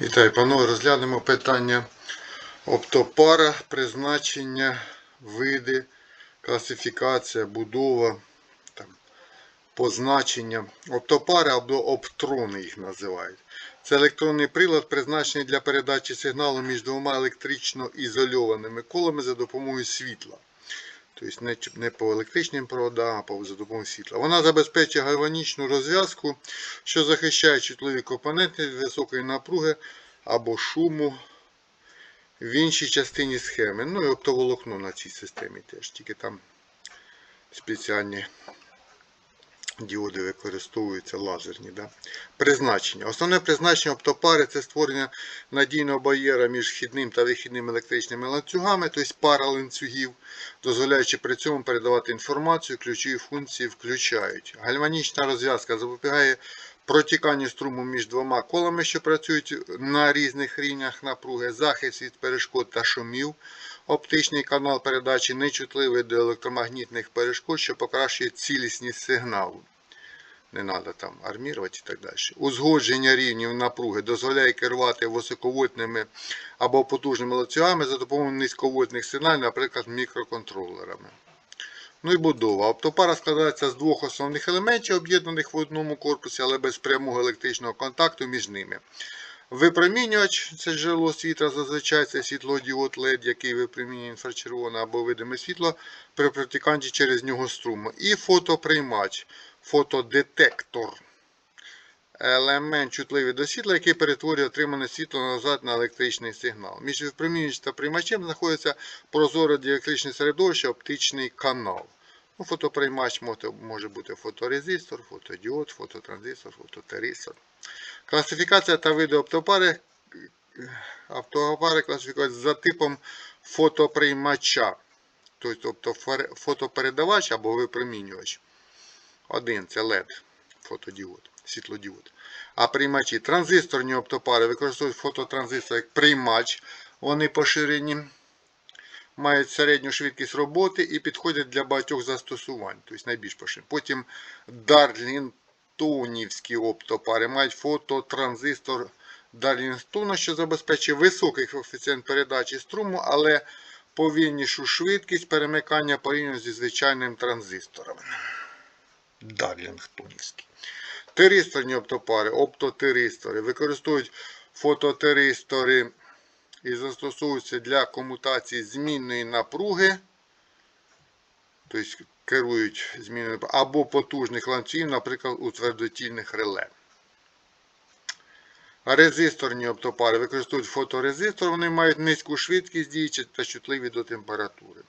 Вітаю, панове, розглянемо питання оптопара, призначення, види, класифікація, будова, там, позначення. Оптопари або оптрони їх називають. Це електронний прилад, призначений для передачі сигналу між двома електрично ізольованими колами за допомогою світла. Тобто не, не по електричним проводам, а по за допомогою світла. Вона забезпечує гальванічну розв'язку, що захищає чутливі компоненти від високої напруги або шуму в іншій частині схеми. Ну і оптоволокно на цій системі теж, тільки там спеціальні діоди використовуються лазерні. Да? Призначення. Основне призначення оптопари це створення надійного бар'єра між вхідним та вихідним електричними ланцюгами, тобто пара ланцюгів, дозволяючи при цьому передавати інформацію, ключові функції включають. Гальванічна розв'язка запобігає протіканню струму між двома колами, що працюють на різних рівнях напруги, захист від перешкод та шумів, оптичний канал передачі нечутливий до електромагнітних перешкод, що покращує цілісність сигналу. Не треба там армірувати і так далі. Узгодження рівнів напруги дозволяє керувати високовольтними або потужними ланцюгами за допомогою низьковольтних сигналів, наприклад, мікроконтролерами. Ну і будова. Оптопара складається з двох основних елементів, об'єднаних в одному корпусі, але без прямого електричного контакту між ними. Випромінювач це джерело світла, зазвичай це світлодіод LED, який випромінює інфрачервоне або видиме світло при протіканні через нього струму. І фотоприймач, фотодетектор. Елемент чутливий до світла, який перетворює отримане світло назад на електричний сигнал. Між випромінювачем та приймачем знаходиться прозоре діелектричне середовище, оптичний канал. Ну, фотоприймач може- бути фоторезистор, фотодіод, фототранзистор, фототеристор. Класифікація та види оптопари. Оптопари класифікуються за типом фотоприймача. Тобто фотопередавач або випромінювач. Один це LED, фотодіод, світлодіод. А приймачі транзисторні оптопари використовують фототранзистор як приймач. Вони поширені, мають середню швидкість роботи і підходять для багатьох застосувань, тобто найбільш поширені. Потім Дарлінтонівські оптопари мають фототранзистор Дарлінстона, що забезпечує високий коефіцієнт передачі струму, але повільнішу швидкість перемикання порівняно зі звичайним транзистором. Дарлінгтонівські. Теристорні оптопари, оптотеристори використовують фототеристори і застосовуються для комутації змінної напруги, тобто керують змінною напругою, або потужних ланцюгів, наприклад, у твердотільних реле. Резисторні оптопари використовують фоторезистор, вони мають низьку швидкість дії та чутливі до температури.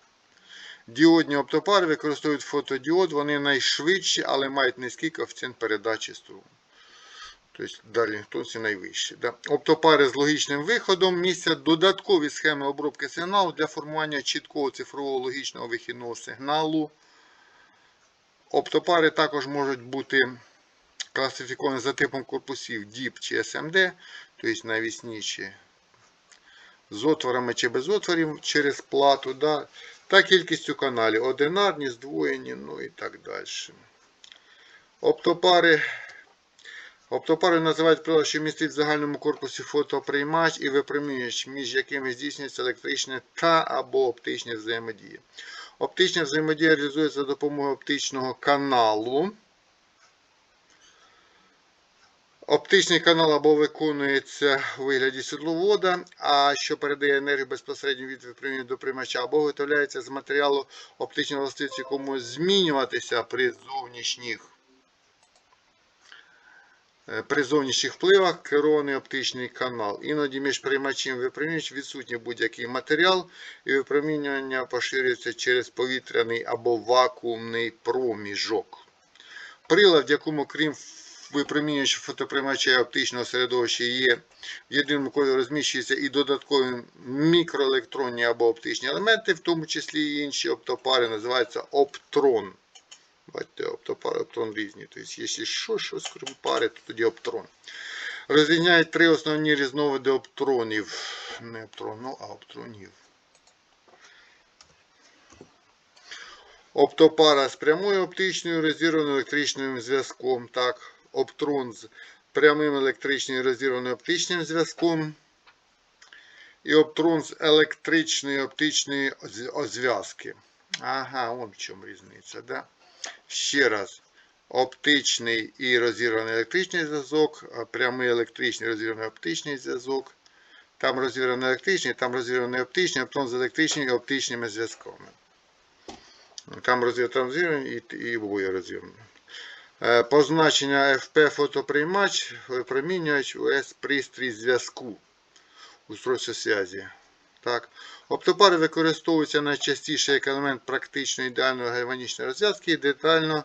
Діодні оптопари використовують фотодіод, вони найшвидші, але мають низький коефіцієнт передачі струму. Тобто далі хтось найвищий. Да? Оптопари з логічним виходом містять додаткові схеми обробки сигналу для формування чіткого цифрового логічного вихідного сигналу. Оптопари також можуть бути класифіковані за типом корпусів DIP чи SMD, тобто навісні з отворами чи без отворів через плату, да, та кількістю каналів. Одинарні, здвоєні, ну і так далі. Оптопари. Оптопари називають прилад, що містить в загальному корпусі фотоприймач і випромінювач, між якими здійснюється електричне та або оптичне взаємодія. Оптична взаємодія реалізується за допомогою оптичного каналу. Оптичний канал або виконується у вигляді світловода, а що передає енергію безпосередньо від випромінювання до приймача, або виготовляється з матеріалу оптичної властивості, якому змінюватися при зовнішніх при зовнішніх впливах керований оптичний канал. Іноді між приймачем і випромінювачем відсутній будь-який матеріал, і випромінювання поширюється через повітряний або вакуумний проміжок. Прилад, в якому крім випромінювача фотоприймача і оптичного середовища є в єдиному кольорі розміщуються і додаткові мікроелектронні або оптичні елементи, в тому числі і інші оптопари, називаються оптрон. Бачите, оптопари, оптрон різні. Тобто, якщо що, щось крім пари, то тоді оптрон. Розрізняють три основні різновиди оптронів. Не оптрону, а оптронів. Оптопара з прямою оптичною розірваною електричним зв'язком. Так. Оптрон з прямим електричним розірваним оптичним зв'язком. І оптрон з електричної оптичної зв'язки. Ага, вон в чому різниця. Да? Ще раз. Оптичний і розірваний електричний зв'язок, прямий електричний розірваний оптичний зв'язок. Там розірваний електричний, там розірваний оптичний, оптрон з електричними і оптичними зв'язками. Там розірваний, і, і обоє розірвані. Е, Позначення FP фотоприймач, випромінювач, УС пристрій зв'язку. Устройство зв'язі. Так. Оптопари використовуються найчастіше як елемент практично ідеальної гальванічної розв'язки і детально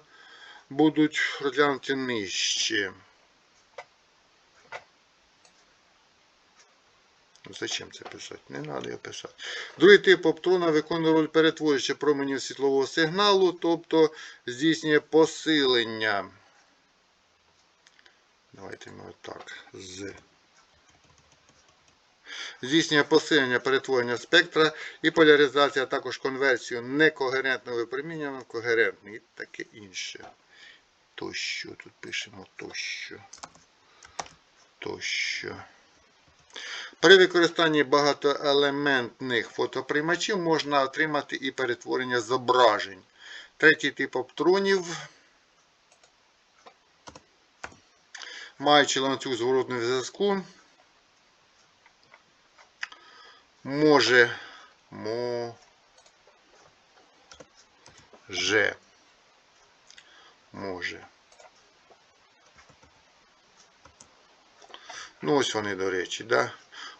будуть розглянуті нижче. Ну, Зачем це писати? Не треба його писати. Другий тип оптрона виконує роль перетворюючи променів світлового сигналу, тобто здійснює посилення. Давайте ми отак. З. Здійснює посилення перетворення спектра і поляризація, а також конверсію некогерентного випромінювання в когерентний і таке інше. Тощо. Тут пишемо тощо. Тощо. При використанні багатоелементних фотоприймачів можна отримати і перетворення зображень. Третій тип оптронів, маючи ланцюг зворотного зв'язку, може, може, може. Ну, ось вони, до речі, да?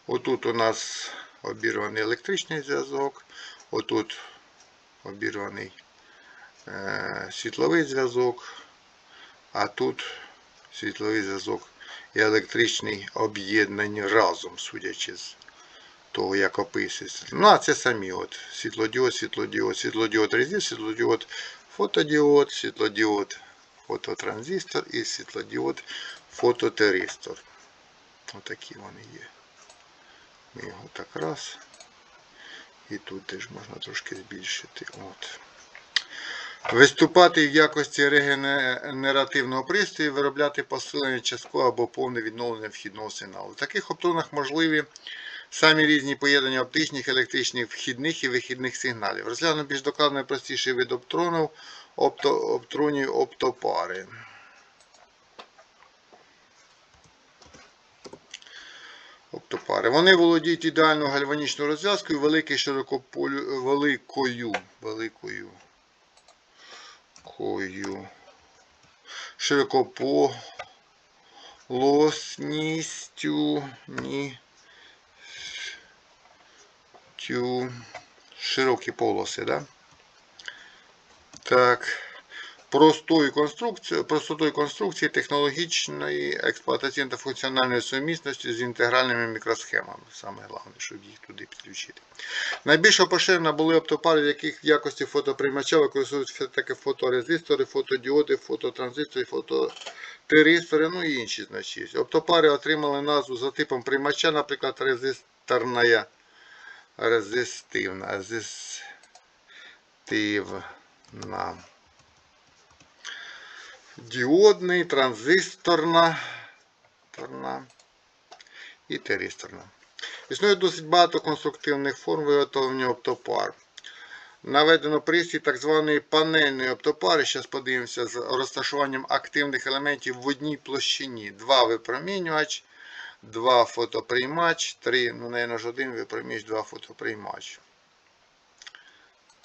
Отут у нас обірваний електричний зв'язок, отут обірваний е, світловий зв'язок, а тут світловий зв'язок і електричний об'єднані разом, судячи з того, як описується. Ну, а це самі от світлодіод, світлодіод, світлодіод резистор, світлодіод фотодіод, світлодіод фототранзистор і світлодіод фототеристор. Отакі вони є. Ми його так раз. І тут теж можна трошки збільшити. От. Виступати в якості регенеративного пристрою, виробляти посилення часткове або повне відновлення вхідного сигналу. В таких оптонах можливі самі різні поєднання оптичних, електричних вхідних і вихідних сигналів. Розглянемо більш докладно і простіший вид оптронів, опто, оптронів оптопари. оптопари. Вони володіють ідеальною гальванічною розв'язкою, великою широкополю, великою, великою, кою, широкополосністю, ні, тю, широкі полоси, да? Так простої конструкції, простотою конструкції, технологічної, експлуатаційної та функціональної сумісності з інтегральними мікросхемами. Саме головне, щоб їх туди підключити. Найбільш поширена були оптопари, в яких в якості фотоприймача використовуються такі фоторезистори, фотодіоди, фототранзистори, фототеристори, ну і інші значить. Оптопари отримали назву за типом приймача, наприклад, резисторна, резистивна, резистивна діодний, транзисторна і теристорна. Існує досить багато конструктивних форм виготовлення оптопар. Наведено пристрій так званої панельної оптопари. Зараз подивимося з розташуванням активних елементів в одній площині. Два випромінювач, два фотоприймач, три, ну, наверное, ж один випромінювач, два фотоприймач.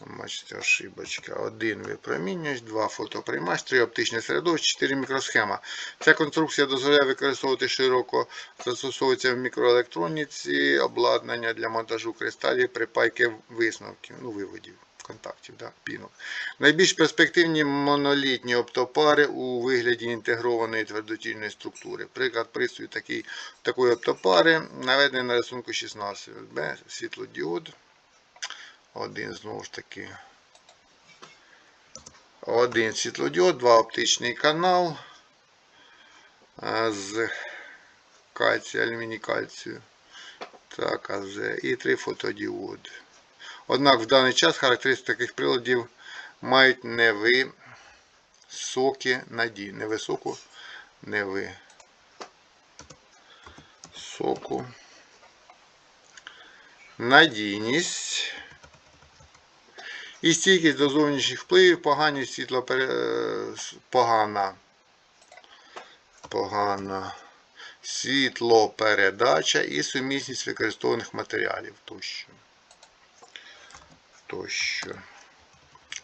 Бачите, ошибочка. Один випромінювач, два фотоприймач, три оптичні середовища, 4 мікросхема. Ця конструкція дозволяє використовувати широко, застосовується в мікроелектроніці, обладнання для монтажу кристалів, припайки висновків, ну, виводів, контактів, да, пінок. Найбільш перспективні монолітні оптопари у вигляді інтегрованої твердотільної структури. Приклад пристрою такий, такої оптопари наведений на рисунку 16. Б, світлодіод. Один знову ж таки. Один світлодіод, два оптичний канал з кальцію, алюміній кальцію. Так, АЗ. І три фотодіоди. Однак в даний час характеристики таких приладів мають невисокі надії. Невисоку, неви. високу надійність і стійкість до зовнішніх впливів, погані світло погана. Погана світлопередача і сумісність використованих матеріалів тощо. Тощо.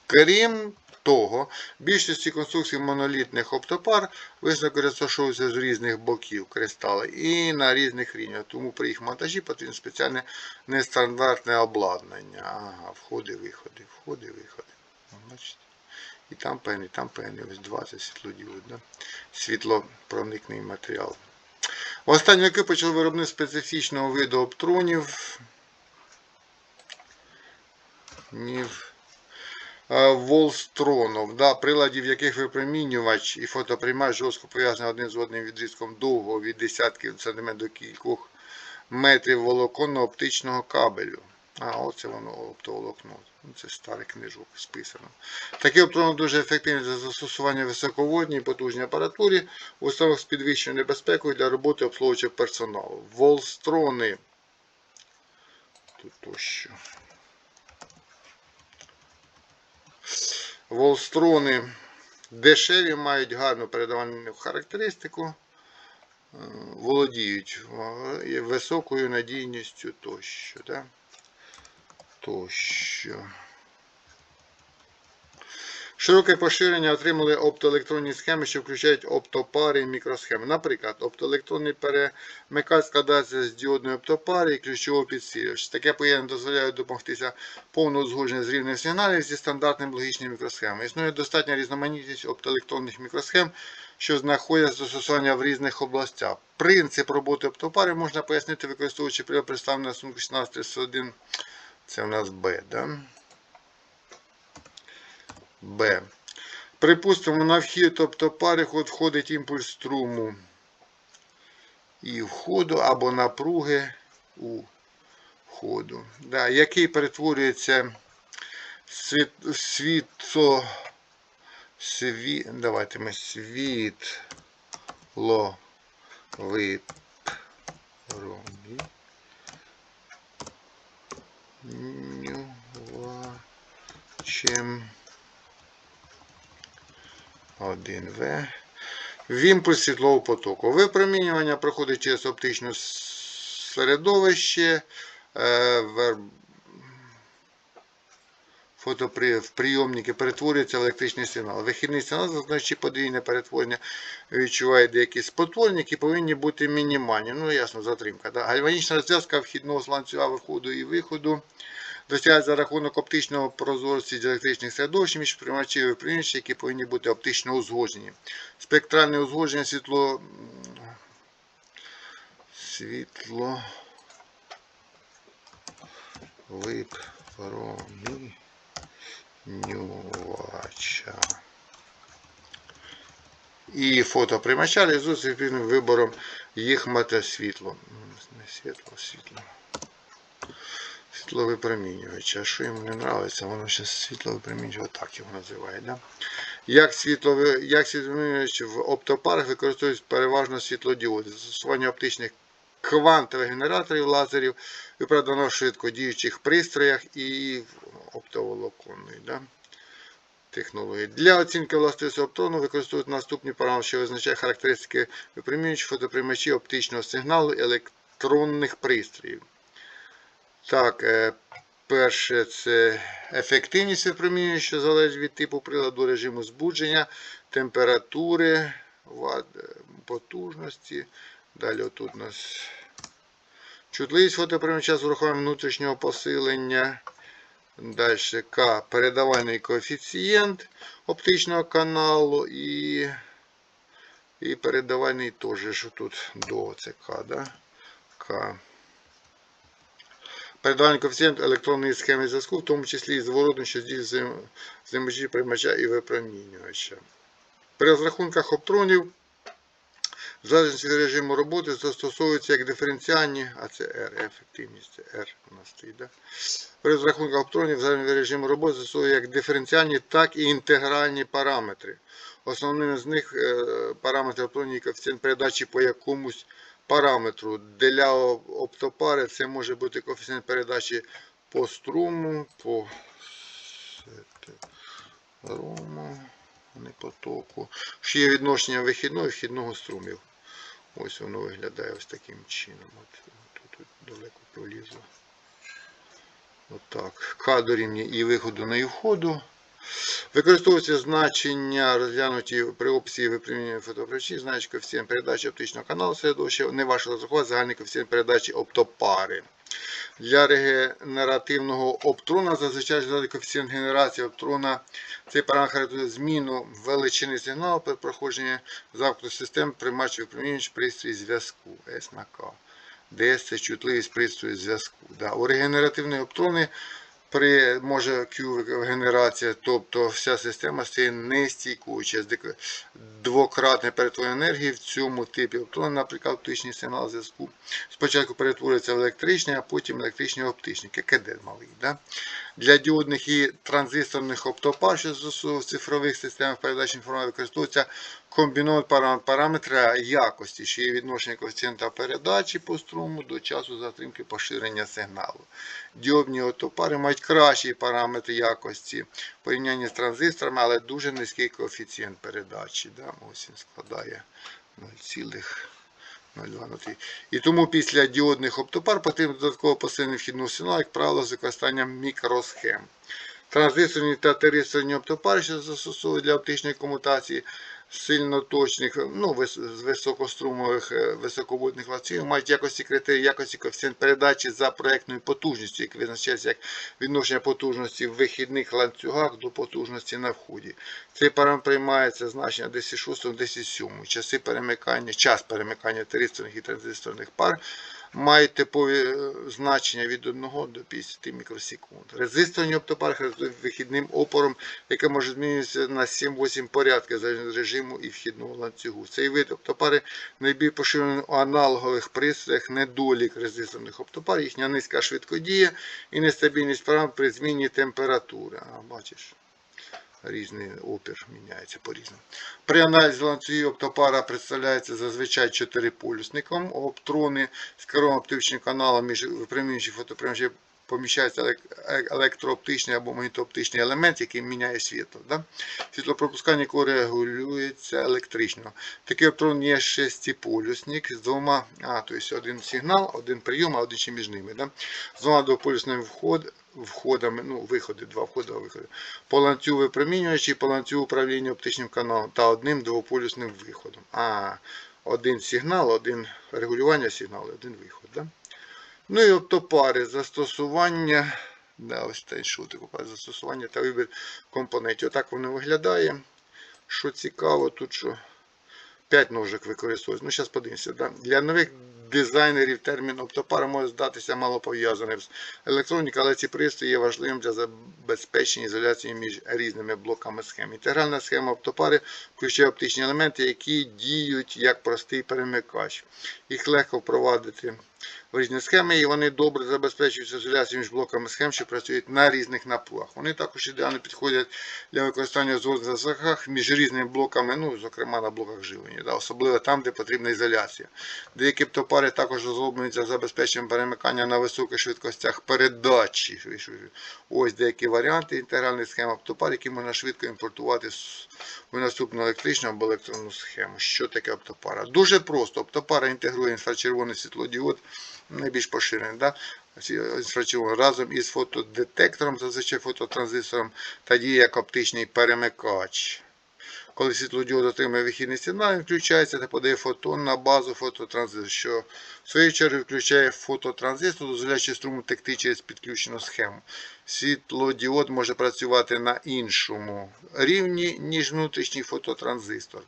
Крім того, більшості конструкцій монолітних оптопар висновки розташовуються з різних боків кристали і на різних рівнях. Тому при їх монтажі потрібно спеціальне нестандартне обладнання. Ага, входи, виходи, входи, виходи. Бачите? І там певний, там певний, ось 20 світлодіод. Да? Світлопроникний матеріал. В останні роки почали виробництво специфічного виду оптронів. Нів. Е, волстронов, да, приладів яких випромінювач і фотоприймач жорстко пов'язані один з одним відрізком довго від десятків сантиметрів до кількох метрів волоконно-оптичного кабелю. А, оце воно оптоволокно. Ну, Це старий книжок списано. Такі оптрони дуже ефективні для застосування висоководній потужній апаратурі в установах з підвищеною небезпекою для роботи обслуговуючого персоналу. Волстрони. Тут тощо. Волстрони дешеві, мають гарну передавальну характеристику, е, володіють е, високою надійністю тощо. Да? Тощо. Широке поширення отримали оптоелектронні схеми, що включають оптопари і мікросхеми. Наприклад, оптоелектронний перемикач складається з діодної оптопари і ключового підсилювача. Таке поєднання дозволяє допомогтися повного узгодження з рівнем сигналів зі стандартним логічним мікросхемами. Існує достатня різноманітність оптоелектронних мікросхем, що знаходять застосування в різних областях. Принцип роботи оптопари можна пояснити, використовуючи прилад представлений сумку 1631. Це у нас Б. Да? Б. Припустимо, на вхід тобто оптопари входить імпульс струму і входу або напруги у входу, да, який перетворюється світ, світло, сві, давайте ми світло випромі. Чим 1В. В імпульс світлового потоку. Випромінювання проходить через оптичне середовище. е, вер- в прийомники перетворюється в електричний сигнал. Вихідний сигнал, зазначить подвійне перетворення, відчуває деякі спотворення, які повинні бути мінімальні. Ну, ясно, затримка. Да? Гальванічна розв'язка вхідного з ланцюга виходу і виходу досягають за рахунок оптичного прозорості з електричних середовищ між приймачів і випромінювачів, які повинні бути оптично узгоджені. Спектральне узгодження світло. Світло. Випромінювача. І фотоприймача реалізується відповідним вибором їх метасвітло. Не світло, а світло світловипромінювача. Що йому не подобається, воно зараз світловипромінювач, так його називає. Да? Як світловий, як світловипромінювач в оптопарах використовують переважно світлодіоди. Застосування оптичних квантових генераторів лазерів, виправдано швидко діючих пристроях і оптоволоконної. Да? Технології. Для оцінки властивості оптону використовують наступні параметри, що визначають характеристики випромінювачів, фотоприймачів оптичного сигналу електронних пристроїв. Так, е, перше це ефективність випромінювання, що залежить від типу приладу режиму збудження, температури, е, потужності. Далі отут у нас чутливість фотоприймача з урахуванням внутрішнього посилення. Далі К. Передавальний коефіцієнт оптичного каналу і і передавальний теж, що тут до це К, да? К. Передавальний коефіцієнт електронної схеми зв'язку, в тому числі і зворотно, що здійснює взаємодії приймача і випромінювача. При розрахунках оптронів, в залежності від режиму роботи, застосовуються як диференціальні, а це R, ефективність, це R у нас стоїть. Да? При розрахунках оптронів, в залежності від режиму роботи, застосовуються як диференціальні, так і інтегральні параметри. Основними з них е, параметри оптронів і коефіцієнт передачі по якомусь параметру для оптопари це може бути коефіцієнт передачі по струму, по струму, не потоку. Що є відношення вихідного і вхідного струмів. Ось воно виглядає ось таким чином. От, тут, тут далеко пролізло. Отак. К дорівнює і виходу і входу. Використовуються значення, розглянуті при описі випрямлення фотопричі, значить коефіцієнт передачі оптичного каналу середовища, не важко розрахувати загальний коефіцієнт передачі оптопари. Для регенеративного оптрона зазвичай задати коефіцієнт генерації оптрона. Цей параметр характеризує зміну величини сигналу при проходженні замкнутої системи приймач випромінювач пристрій зв'язку S на К. ДС це чутливість пристрою зв'язку. Да. У регенеративної оптрони при може Q генерація, тобто вся система стає нестійкою через двократне перетворення енергії в цьому типі оптрони, наприклад, оптичний сигнал зв'язку. Спочатку перетворюється в електричний, а потім електричний оптичний, ККД малий. Да? Для діодних і транзисторних оптопар, що в цифрових системах передачі інформації, використовується комбінований парам- параметра якості, що є відношення коефіцієнта передачі по струму до часу затримки поширення сигналу. Діодні оптопари мають кращий параметр якості в порівнянні з транзисторами, але дуже низький коефіцієнт передачі. Да? Ось він складає 0,02. І тому після діодних оптопар потрібно додатково посилення вхідного сигналу, як правило, з використанням мікросхем. Транзисторні та теристорні оптопари, що застосовують для оптичної комутації сильно точних, ну, з високострумових е, високовольтних ланцюгів, мають якості критерії якості коефіцієнт передачі за проєктною потужністю, який визначається як відношення потужності в вихідних ланцюгах до потужності на вході. Цей параметр приймається значення 10,6, 10,7. Часи перемикання, час перемикання теристорних і транзисторних пар мають типові е, значення від 1 до 50 мікросекунд. Резисторні оптопари характеризують вихідним опором, яке може змінюватися на 7-8 порядків від режиму і вхідного ланцюгу. Цей вид оптопари найбільш поширений у аналогових пристроях, недолік резисторних оптопар, їхня низька швидкодія і нестабільність параметрів при зміні температури. А, бачиш різний опір міняється по-різному. При аналізі ланцюгів оптопара представляється зазвичай чотириполюсником. Оптрони з керовим оптичним каналом між випромінюючим фотоприймачем поміщається електрооптичний або магнітооптичний елемент, який міняє світло. Да? Світлопропускання якого регулюється електрично. Такий оптрон є шестиполюсник з двома, а, тобто один сигнал, один прийом, а один ще між ними. Да? З двома двополюсними вход, входами, ну, виходи, два входи, два виходи. По ланцюгу випромінювачі, по ланцюгу управління оптичним каналом та одним двополюсним виходом. А, один сигнал, один регулювання сигналу, один виход. Да? Ну і оптопари, застосування. Да, ось те, що застосування та вибір компонентів. Отак воно виглядає. Що цікаво, тут що 5 ножик використовується. Ну, зараз подивимося. Да? Для нових дизайнерів термін оптопара може здатися мало пов'язаним з електронікою, але ці пристрої є важливим для забезпечення ізоляції між різними блоками схем. Інтегральна схема оптопари включає оптичні елементи, які діють як простий перемикач. Їх легко впровадити різні схеми, і вони добре забезпечують ізоляцію між блоками схем, що працюють на різних напругах. Вони також ідеально підходять для використання в зв'язках між різними блоками, ну, зокрема на блоках живлення, да, особливо там, де потрібна ізоляція. Деякі оптопари також розроблюються забезпеченням перемикання на високих швидкостях передачі. Ось деякі варіанти інтегральних схем оптопар, які можна швидко імпортувати в наступну електричну або електронну схему. Що таке оптопара? Дуже просто. Оптопара інтегрує інфрачервоний світлодіод, найбільш поширений. Да? разом із фотодетектором, зазвичай фототранзистором, та діє як оптичний перемикач. Коли світлодіод отримує вихідний сигнал, він включається та подає фотон на базу фототранзистора, що в свою чергу включає фототранзистор, дозволяючи струму текти через підключену схему. Світлодіод може працювати на іншому рівні, ніж внутрішній фототранзистор.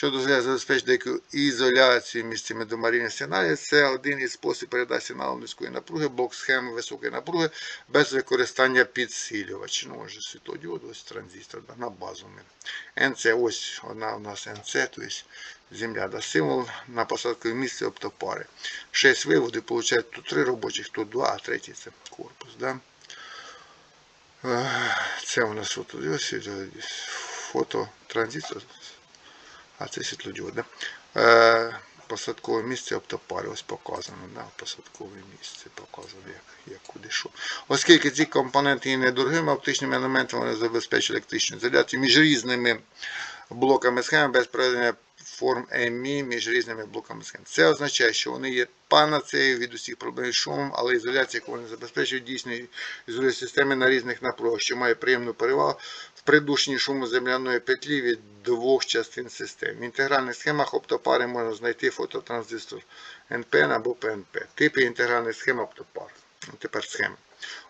Що дозволяє забезпечити деяку ізоляцію між цими двома рівнями сигналів, це один із спосіб передачі сигналу низької напруги, блок схеми високої напруги без використання підсилювача. Ну, ось світлодіод, ось транзистор да, на базу. НЦ, ось вона у нас НЦ, тобто земля, да, символ на посадкове місце оптопари. 6 виводів, виходить, тут 3 робочих, тут 2, а третій це корпус. Да? Е, Це у нас фотодіод, фототранзистор. А це світлодіод. Да? Е, Посадкове місце оптопари. Ось показано. Да? Посадкове місце показано, як, як куди що. Оскільки ці компоненти є недорогими оптичними елементами, вони забезпечують електричну ізоляцію між різними блоками схеми без проведення форм ЕМІ між різними блоками схем. Це означає, що вони є панацеєю від усіх проблем з шумом, але ізоляція, яку вони забезпечують, дійсно ізолює системи на різних напругах, що має приємну перевагу в придушенні шуму земляної петлі від двох частин систем. В інтегральних схемах оптопари можна знайти фототранзистор NPN або PNP. Типи інтегральних схем оптопар. Тепер схеми.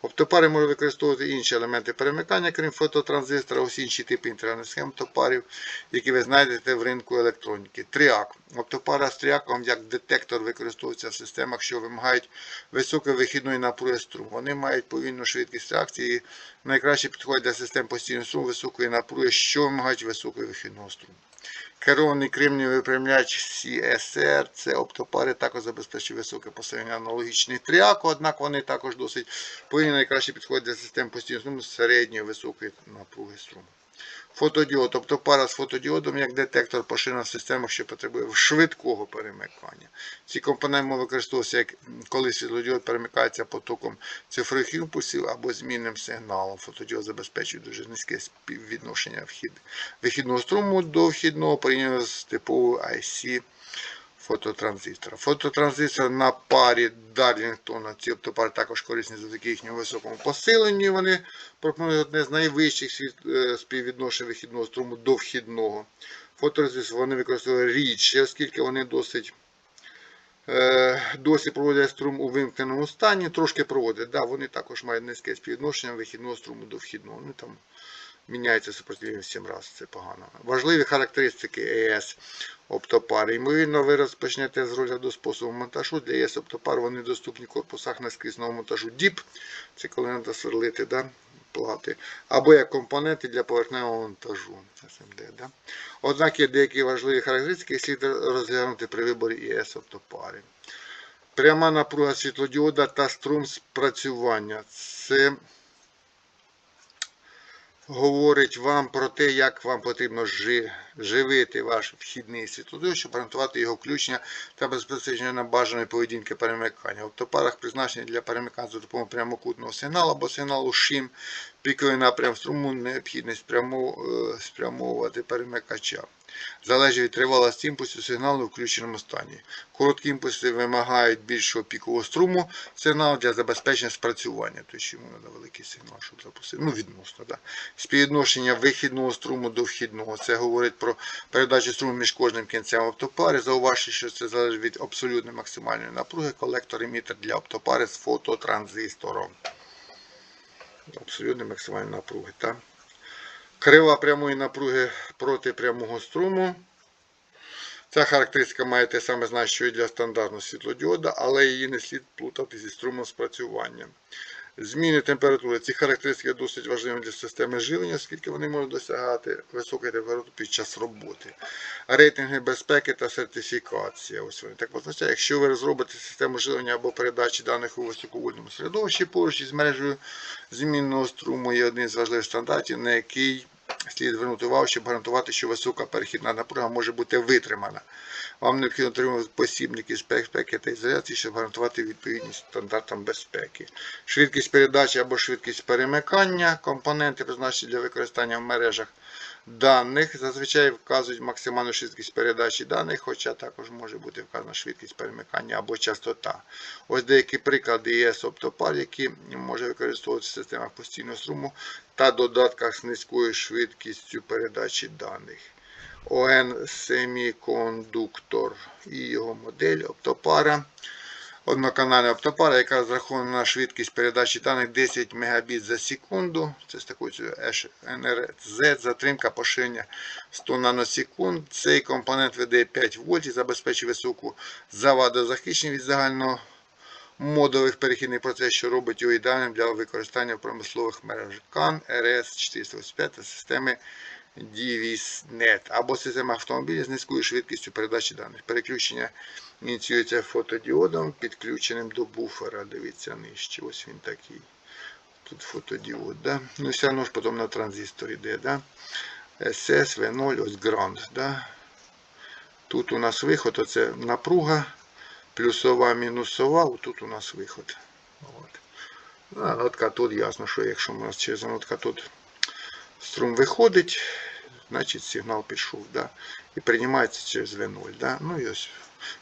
Оптопари можуть використовувати інші елементи перемикання, крім фототранзистора, усі інші типи інтегральних схем оптопарів, які ви знайдете в ринку електроніки. Тріак. Оптопара з тріаком як детектор використовується в системах, що вимагають високої вихідної напруги струм. Вони мають повільну швидкість реакції і найкраще підходять для систем постійного струму високої напруги, що вимагають високої вихідного струму. Керований кремнієвий випрямляч CSR, це оптопари також забезпечує високе посилення аналогічний тріаку, однак вони також досить повинні найкраще підходять для систем постійного струму середньої високої напруги струму. Фотодіод, тобто пара з фотодіодом як детектор поширена в системах, що потребує швидкого перемикання. Ці компоненти можуть використовуватися, як коли світлодіод перемикається потоком цифрових імпульсів або змінним сигналом. Фотодіод забезпечує дуже низьке співвідношення вхід, вихідного струму до вхідного порівняно з типовою IC фототранзистора. Фототранзистор на парі Дарлінгтона, ці оптопари також корисні завдяки їхньому високому посиленню. Вони пропонують одне з найвищих е, співвідношень вихідного струму до вхідного. Фототранзистор вони використовують рідше, оскільки вони досить е, досі проводять струм у вимкненому стані, трошки проводять. Да, вони також мають низьке співвідношення вихідного струму до вхідного. Ну, там міняється сопротивлення в 7 разів, це погано. Важливі характеристики ЕС оптопари. Ймовірно, ви розпочнете з розгляду способу монтажу. Для ЄС оптопар вони доступні в корпусах наскрізного монтажу DIP, це коли треба сверлити да, плати, або як компоненти для поверхневого монтажу. SMD, да. Однак є деякі важливі характеристики, які слід розглянути при виборі ЄС оптопари. Пряма напруга світлодіода та струм спрацювання. Це говорить вам про те, як вам потрібно жи- живити ваш вхідний світлодіод, щоб гарантувати його включення та безпосередньо бажаної поведінки перемикання. В оптопарах призначені для перемикання за допомогою прямокутного сигналу або сигналу шим, піковий напрям струму, необхідність е, спрямовувати перемикача. Залежить від тривалості імпульсу сигналу в включеному стані. Короткі імпульси вимагають більшого пікового струму сигналу для забезпечення спрацювання. Тобто йому треба великий сигнал, щоб запустити. Ну, відносно, так. Співвідношення вихідного струму до вхідного. Це говорить про передачу струму між кожним кінцем оптопари. Зауважте, що це залежить від абсолютної максимальної напруги. Колектор емітер для оптопари з фототранзистором. Абсолютної максимальної напруги. Так? Крива прямої напруги проти прямого струму. Ця характеристика має те саме значення, що і для стандартного світлодіода, але її не слід плутати зі струмом спрацювання. Зміни температури. Ці характеристики досить важливі для системи живлення, оскільки вони можуть досягати високої температури під час роботи. Рейтинги безпеки та сертифікація. Ось вони так позначають. Якщо ви розробите систему живлення або передачі даних у високовольтному середовищі поруч із мережею змінного струму є один з важливих стандартів, на який слід звернути увагу, щоб гарантувати, що висока перехідна напруга може бути витримана. Вам необхідно отримувати посібники з та ізоляції, щоб гарантувати відповідність стандартам безпеки. Швидкість передачі або швидкість перемикання, компоненти призначені для використання в мережах даних. Зазвичай вказують максимальну швидкість передачі даних, хоча також може бути вказана швидкість перемикання або частота. Ось деякі приклади є оптопар, які може використовуватися в системах постійного струму та додатках з низькою швидкістю передачі даних. ОН Семікондуктор і його модель оптопара. Одноканальна оптопара, яка розрахована на швидкість передачі даних 10 Мбіт за секунду. Це з такою NRZ, затримка поширення 100 наносекунд. Цей компонент видає 5 вольт і забезпечує високу завадозахищеність від загального модових перехідних процесів, що робить його ідеальним для використання промислових мережах CAN, RS 485 та системи DVSNet або система автомобілів з низькою швидкістю передачі даних. Переключення ініціюється фотодіодом, підключеним до буфера. Дивіться нижче. Ось він такий. Тут фотодіод. Да? Ну, все одно ж потім на транзистор йде. Да? SS V0, ось ground. Да? Тут у нас виход, оце напруга, плюсова, мінусова, тут у нас виход. От. Ну, а катод, ясно, що якщо у нас через анод катод струм виходить, значить сигнал пішов. Да? І приймається через V0. Да? Ну і ось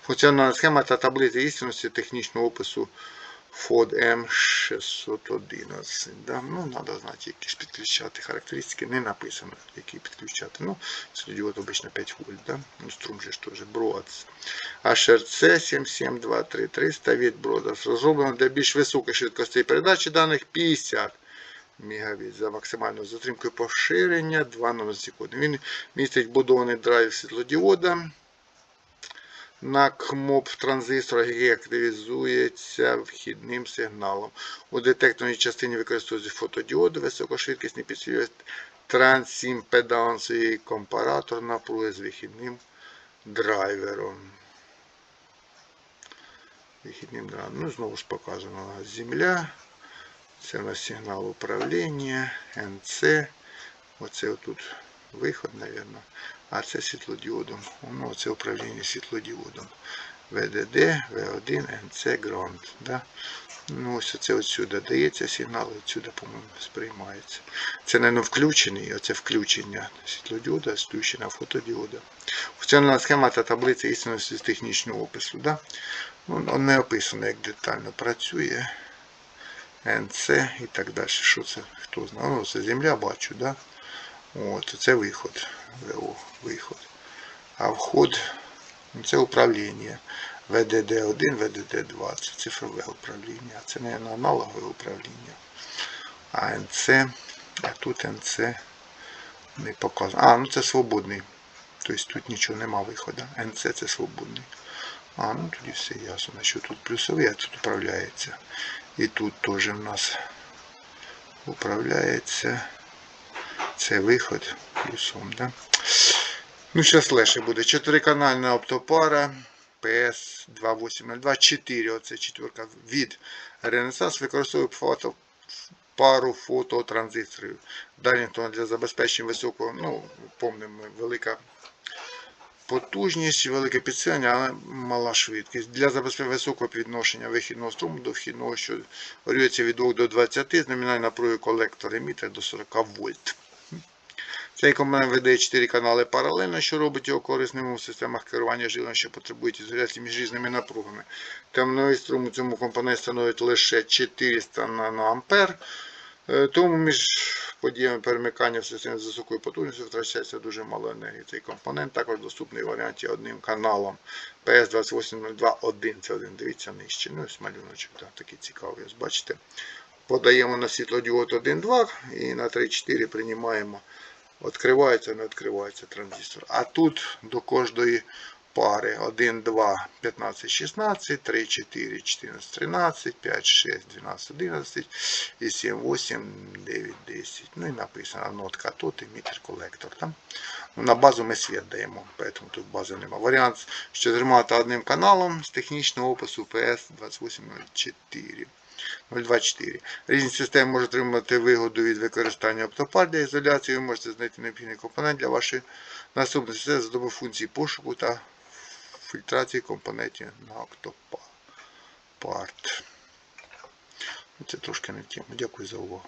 функціональна схема та таблиця істинності технічного опису FOD M611. Да? Ну, треба знати, якісь підключати характеристики. Не написано, які підключати. Ну, світлодіод обично 5 вольт. Да? Ну, струм же ж теж Broads. HRC 7723 від Broads. Розроблено для більш високої швидкості передачі даних 50 Мегабіт за максимальною затримкою поширення 2 наносекунди. Він містить будований драйв світлодіода на КМОП транзистора, активізується вхідним сигналом. У детекторній частині використовується фотодіоди, високошвидкісний підсилювач, трансімпеданс і компаратор напруги з вихідним драйвером. Вихідним драйвером. Ну, знову ж показано земля. Це у нас сигнал управління, НЦ. Оце отут виход, мабуть. А це світлодіодом. Ну, це управління світлодіодом. ВДД, В1, НЦ, Ground. Да? Ну, ось це отсюди дається сигнал, отсюди, по-моєму, сприймається. Це не включений, оце включення світлодіода, включена фотодіода. Функціональна схема та таблиця істинності з технічного опису. Да? Ну, не описано, як детально працює. НЦ і так далі. Що це? Хто знає? Ну, це земля бачу, да? От, це виход. ВО, виход. А вход це управління. ВДД1, ВДД2. Це цифрове управління. Це не аналогове управління. А НЦ. А тут НЦ не показано. А, ну це свободний. Тобто тут нічого нема виходу. НЦ це свободний. А, ну тоді все ясно. Що тут плюсовий, а тут управляється. І тут теж в нас управляється. Це виход плюсом. Да? Ну, зараз легше буде. Чотириканальна оптопара PS2802 4. Оце четверка від Ренесанс використовує фото, пару фототранзисторів. Дарінгтон для забезпечення високого, ну, помнимо, велика потужність, велике підсилення, але мала швидкість. Для забезпечення високого підношення вихідного струму до вхідного, що варюється від 2 до 20, з номінальною напругою колектор емітер до 40 вольт. Цей компонент видає 4 канали паралельно, що робить його корисним у системах керування жилом, що потребують ізоляції між різними напругами. Темновий струм у цьому компоненті становить лише 400 наноампер. Е, Тому між подіями перемикання в системі з високою потужністю втрачається дуже мало енергії. Цей компонент також доступний в варіанті одним каналом PS2802.1. Це один, дивіться нижче. Ну, ось малюночок, так, такий цікавий, ось бачите. Подаємо на світлодіод 1.2 і на 3.4 приймаємо. Відкривається, не відкривається транзистор. А тут до кожної пари 1, 2, 15, 16, 3, 4, 14, 13, 5, 6, 12, 11 і 7, 8, 9, 10. Ну і написано нотка тут, емітер колектор. Там. Ну, на базу ми світ даємо, поэтому тут бази нема. Варіант з чотирма одним каналом з технічного опису PS2804. 024. Різні системи можуть отримати вигоду від використання оптопар для ізоляції. Ви можете знайти необхідний компонент для вашої наступної системи за допомогою функції пошуку та фільтрації компонентів на октопарт. Це трошки не тема. Дякую за увагу.